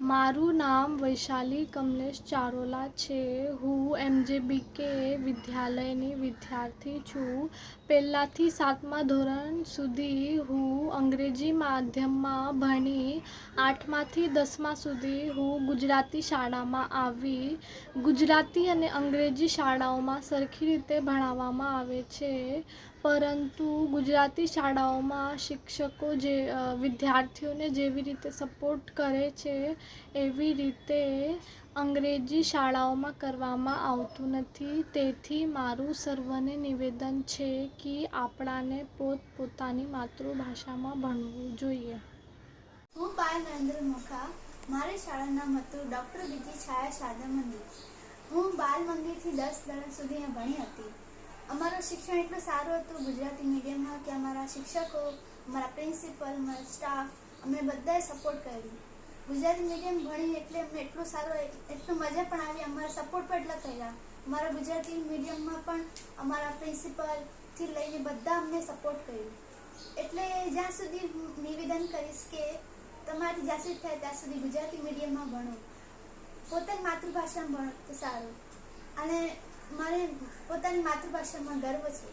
મારું નામ વૈશાલી કમલેશ ચારોલા છે. હું એમજેબીકે વિદ્યાલયની વિદ્યાર્થી છું. પહેલાંથી સાતમા ધોરણ સુધી હું અંગ્રેજી માધ્યમમાં ભણી, આઠમાથી દસમા સુધી હું ગુજરાતી શાળામાં આવી. ગુજરાતી અને અંગ્રેજી શાળાઓમાં સરખી રીતે ભણાવવામાં આવે છે. પરંતુ ગુજરાતી શાળાઓમાં શિક્ષકો જે વિદ્યાર્થીઓને જેવી રીતે સપોર્ટ કરે છે એવી રીતે અંગ્રેજી શાળાઓમાં કરવામાં આવતું નથી. તેથી મારું સર્વને નિવેદન છે કે આપણાને પોતપોતાની માતૃભાષામાં ભણવું જોઈએ. હું પાય નરેન્દ્ર મુખા. મારી શાળાનું નામ ડૉક્ટર બીજી છાયા શારદા મંદિર. હું બાલ મંદિરથી દસ ધોરણ સુધી અહીંયા ભણી હતી. અમારું શિક્ષણ એટલું સારું હતું. ગુજરાતી મીડિયમમાં કે અમારા શિક્ષકો, અમારા પ્રિન્સિપલ, અમારા સ્ટાફ અમને બધાએ સપોર્ટ કર્યું. ગુજરાતી મીડિયમ ભણી એટલે અમને એટલું સારું એટલું મજા પણ આવી. અમારા સપોર્ટ પણ એટલા થયેલા. અમારા ગુજરાતી મીડિયમમાં પણ અમારા પ્રિન્સિપલથી લઈને બધા અમને સપોર્ટ કર્યું. એટલે જ્યાં સુધી હું નિવેદન કરીશ કે તમારી જ્યાં સુધી થાય ત્યાં સુધી ગુજરાતી મીડિયમમાં ભણો. પોતાની માતૃભાષામાં ભણો તો સારું. અને મારે પોતાની માતૃભાષામાં ગર્વ છે.